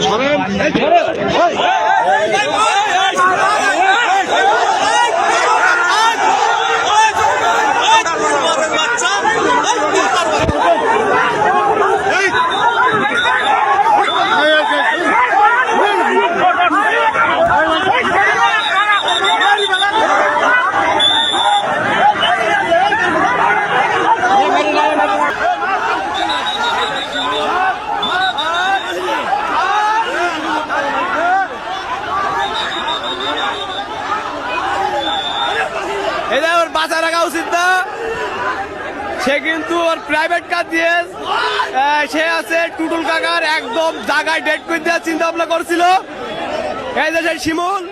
সরেন এটা ওর বাঁচা রাখা উচিত না। সে কিন্তু ওর প্রাইভেট কার দিয়ে সে আছে টুটুল কাকার একদম জায়গায় ডেট করে দেওয়ার চিন্তা ভাবনা করছিল। এই যে শিমুল।